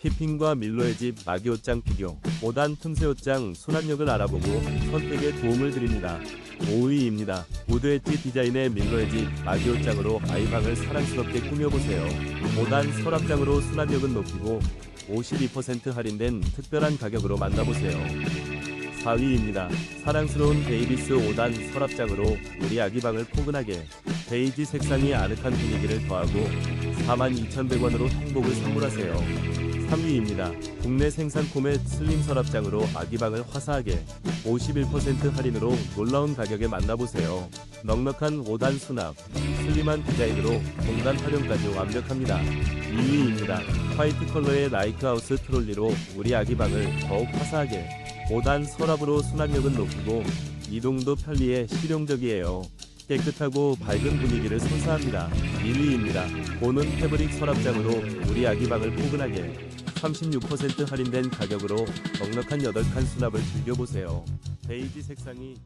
피핑과 밀로의 집 마기 옷장 비교 5단 틈새 옷장 수납력을 알아보고 선택에 도움을 드립니다. 5위입니다. 우드 엣지 디자인의 밀로의 집 마기 옷장으로 아이방을 사랑스럽게 꾸며보세요. 5단 서랍장으로 수납력은 높이고 52% 할인된 특별한 가격으로 만나보세요. 4위입니다. 사랑스러운 데이비스 5단 서랍장으로 우리 아기 방을 포근하게 베이지 색상이 아늑한 분위기를 더하고 42,100원으로 행복을 선물하세요. 3위입니다. 국내 생산 코멧 슬림 서랍장으로 아기 방을 화사하게 51% 할인으로 놀라운 가격에 만나보세요. 넉넉한 5단 수납, 슬림한 디자인으로 공간 활용까지 완벽합니다. 2위입니다. 화이트 컬러의 라이크하우스 트롤리로 우리 아기 방을 더욱 화사하게 5단 서랍으로 수납력은 높이고 이동도 편리해 실용적이에요. 깨끗하고 밝은 분위기를 선사합니다. 1위입니다. 보는 패브릭 서랍장으로 우리 아기 방을 포근하게 36% 할인된 가격으로 넉넉한 8칸 수납을 즐겨보세요. 베이지 색상이